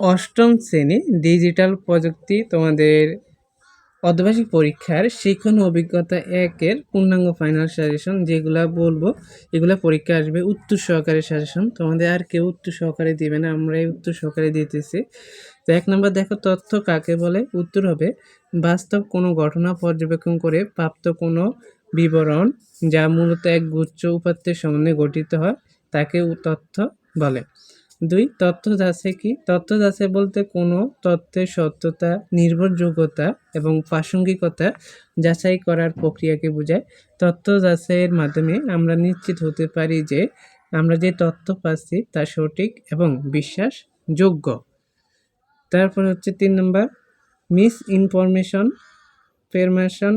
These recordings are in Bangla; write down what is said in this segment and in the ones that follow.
অষ্টম শ্রেণি ডিজিটাল প্রযুক্তি তোমাদের অর্ধবার্ষিক পরীক্ষার শিক্ষণ অভিজ্ঞতা একের পূর্ণাঙ্গ ফাইনাল সাজেশন যেগুলা বলব, এগুলা পরীক্ষা আসবে, উত্তর সহকারে সাজেশন তোমাদের আর কেউ উত্তর সহকারে দিবে না, আমরাই উত্তর সহকারে দিতেছি। তো এক নম্বর দেখো, তথ্য কাকে বলে? উত্তর হবে, বাস্তব কোনো ঘটনা পর্যবেক্ষণ করে প্রাপ্ত কোনো বিবরণ যা মূলত এক গুচ্ছ উপাত্তের সমন্বয়ে গঠিত হয়, তাকে তথ্য বলে। দুই তথ্য যাচাই কি? তথ্য যাচাই বলতে কোনো তথ্যের সত্যতা, নির্ভরযোগ্যতা এবং প্রাসঙ্গিকতা যাচাই করার প্রক্রিয়াকে বোঝায়। তথ্য যাচাইয়ের মাধ্যমে আমরা নিশ্চিত হতে পারি যে আমরা যে তথ্য পাচ্ছি তা সঠিক এবং বিশ্বাসযোগ্য। তারপর হচ্ছে তিন নম্বর মিস ইনফরমেশন ফেরমেশন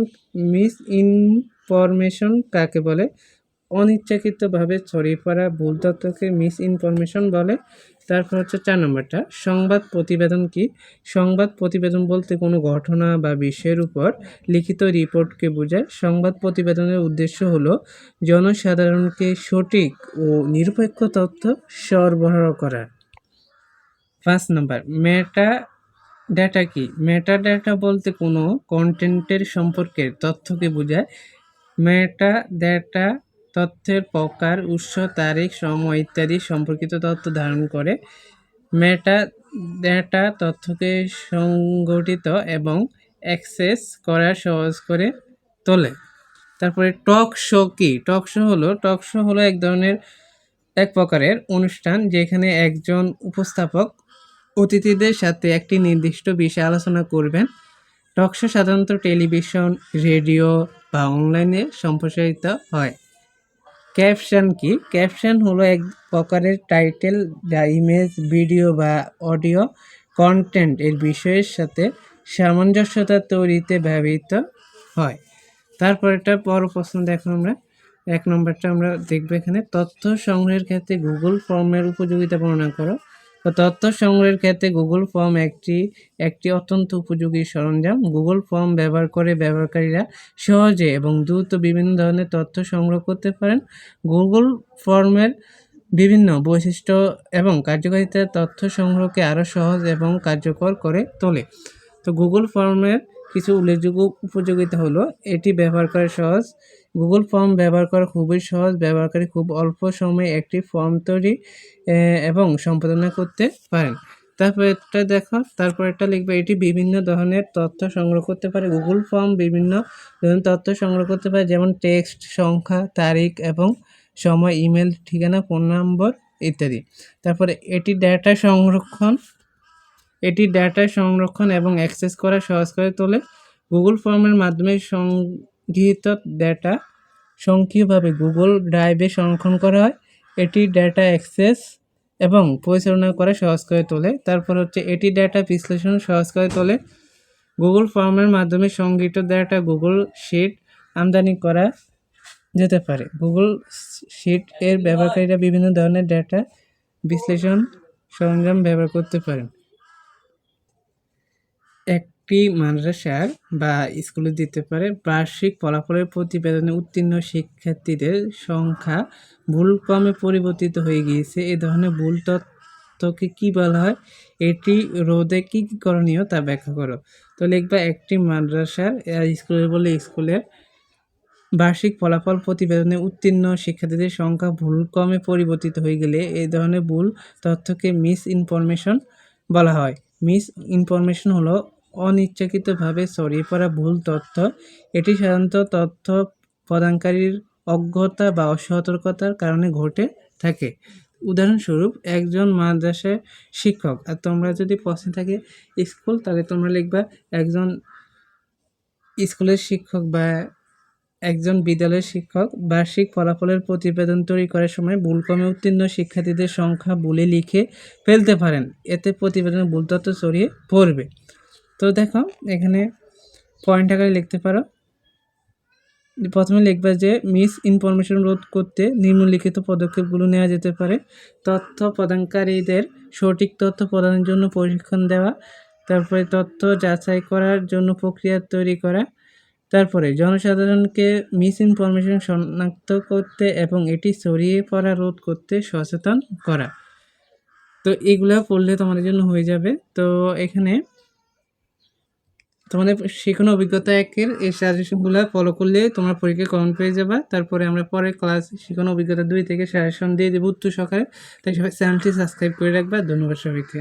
মিস ইনফরমেশন কাকে বলে? অনিচ্ছাকৃতভাবে ছড়িয়ে পড়া ভুল তথ্যকে মিস ইনফরমেশন বলে তারপর হচ্ছে চার নম্বরটা, সংবাদ প্রতিবেদন কি? সংবাদ প্রতিবেদন বলতে কোনো ঘটনা বা বিষয়ের উপর লিখিত রিপোর্টকে বোঝায়। সংবাদ প্রতিবেদনের উদ্দেশ্য হলো জনসাধারণকে সঠিক ও নিরপেক্ষ তথ্য সরবরাহ করা। পাঁচ নম্বর, মেটা ডেটা কি? মেটা ডেটা বলতে কোনো কন্টেন্টের সম্পর্কে তথ্যকে বোঝায়। মেটা ডেটা তথ্যের প্রকার, উৎস, তারিখ, সময় ইত্যাদি সম্পর্কিত তথ্য ধারণ করে। মেটা, ডেটা তথ্যকে সংগঠিত এবং অ্যাক্সেস করা সহজ করে তোলে। তারপরে টক শো কি? টক শো হলো, টক শো হলো এক ধরনের এক প্রকারের অনুষ্ঠান যেখানে একজন উপস্থাপক অতিথিদের সাথে একটি নির্দিষ্ট বিষয়ে আলোচনা করবেন। টক শো সাধারণত টেলিভিশন, রেডিও বা অনলাইনে সম্প্রসারিত হয়। ক্যাপশন কি? ক্যাপশন হলো এক প্রকারের টাইটেল যা ইমেজ ভিডিও বা অডিও কন্টেন্ট এর বিষয়ের সাথে সামঞ্জস্যতা তৈরিতে ব্যবহৃত হয়। তারপর একটা বড় প্রশ্ন দেখো আমরা। এক নম্বরটা আমরা দেখব এখানে। তথ্য সংগ্রহের ক্ষেত্রে গুগল ফর্মের উপযোগিতা বর্ণনা করো। তথ্য সংগ্রহের ক্ষেত্রে গুগল ফর্ম একটি একটি অত্যন্ত উপযোগী সরঞ্জাম। গুগল ফর্ম ব্যবহার করে ব্যবহারকারীরা সহজে এবং দ্রুত বিভিন্ন ধরনের তথ্য সংগ্রহ করতে পারেন। গুগল ফর্মের বিভিন্ন বৈশিষ্ট্য এবং কার্যকারিতা তথ্য সংগ্রহকে আরও সহজ এবং কার্যকর করে তোলে। তো গুগল ফর্মের কিছু উল্লেখযোগ্য উপযোগিতা হলো, এটি ব্যবহার করা সহজ গুগল ফর্ম ব্যবহার করা খুবই সহজ, ব্যবহারকারী খুব অল্প সময়ে একটি ফর্ম তৈরি এবং সম্পাদনা করতে পারেন। তারপর এটা দেখো তারপর এটা লিখবে, এটি বিভিন্ন ধরনের তথ্য সংগ্রহ করতে পারে। গুগল ফর্ম বিভিন্ন ধরনের তথ্য সংগ্রহ করতে পারে, যেমন টেক্সট সংখ্যা, তারিখ এবং সময় ইমেল ঠিকানা ফোন নম্বর ইত্যাদি। তারপরে এটি ডেটা সংরক্ষণ, এটি ডেটা সংরক্ষণ এবং অ্যাক্সেস করা সহজ করে তোলে। গুগল ফর্মের মাধ্যমে সংগৃহীত ডেটা সক্রিয়ভাবে গুগল ড্রাইভে সংরক্ষণ করা হয়। এটি ডেটা অ্যাক্সেস এবং পরিচালনা করা সহজ করে তোলে। তারপর হচ্ছে এটি ডেটা বিশ্লেষণ সহজ করে তোলে। গুগল ফর্মের মাধ্যমে সংগৃহীত ডেটা গুগল শিট আমদানি করা যেতে পারে। গুগল শিট এর ব্যবহারকারীরা বিভিন্ন ধরনের ডেটা বিশ্লেষণ সরঞ্জাম ব্যবহার করতে পারেন। একটি মাদ্রাসার বা স্কুলে দিতে পারে। বার্ষিক ফলাফলের প্রতিবেদনে উত্তীর্ণ শিক্ষার্থীদের সংখ্যা ভুলক্রমে পরিবর্তিত হয়ে গিয়েছে। এ ধরনের ভুল তথ্যকে কি বলা হয়? এটি রোধে কি কী করণীয় তা ব্যাখ্যা করো। তো লিখবা, একটি মাদ্রাসার স্কুলের বলে স্কুলের বার্ষিক ফলাফল প্রতিবেদনে উত্তীর্ণ শিক্ষার্থীদের সংখ্যা ভুলক্রমে পরিবর্তিত হয়ে গেলে এই ধরনের ভুল তথ্যকে মিস ইনফরমেশন বলা হয়। মিস ইনফরমেশন হলো অনিচ্ছাকৃতভাবে ছড়িয়ে পড়া ভুল তথ্য, এটি সাধারণত তথ্য প্রদানকারীর অজ্ঞতা বা অসতর্কতার কারণে ঘটে থাকে। উদাহরণস্বরূপ, একজন মাদ্রাসার শিক্ষক, আর তোমরা যদি প্রশ্নে থাকে, স্কুল? তাহলে তোমরা লিখবা, একজন স্কুলের শিক্ষক বা একজন বিদ্যালয়ের শিক্ষক বার্ষিক ফলাফলের প্রতিবেদন তৈরি করার সময় ভুলক্রমে উত্তীর্ণ শিক্ষার্থীদের সংখ্যা ভুলে লিখে ফেলতে পারেন। এতে প্রতিবেদনে ভুল তথ্য ছড়িয়ে পড়বে। তো দেখো, এখানে পয়েন্ট আকারে লিখতে পারো। প্রথমে লিখবে যে মিস ইনফরমেশন রোধ করতে নিম্নলিখিত পদক্ষেপগুলো নেওয়া যেতে পারে। তথ্য প্রদানকারীদের সঠিক তথ্য প্রদানের জন্য প্রশিক্ষণ দেওয়া, তারপরে তথ্য যাচাই করার জন্য প্রক্রিয়া তৈরি করা, তারপরে জনসাধারণকে মিস ইনফরমেশন শনাক্ত করতে এবং এটি ছড়িয়ে পড়া রোধ করতে সচেতন করা। তো এগুলা পড়লে তোমাদের জন্য হয়ে যাবে। তো এখানে তোমাদের কোনো অভিজ্ঞতা একের, এই সাজেশনগুলো ফলো করলে তোমার পরীক্ষা কমন পেয়ে যাবে। তারপরে আমরা পরের ক্লাস শেখানো অভিজ্ঞতা দুই থেকে সাজেশন দিয়ে দেবো উত্তর সকালে তাই সবাই চ্যানেলটি সাবস্ক্রাইব করে রাখবা। ধন্যবাদ সবাইকে।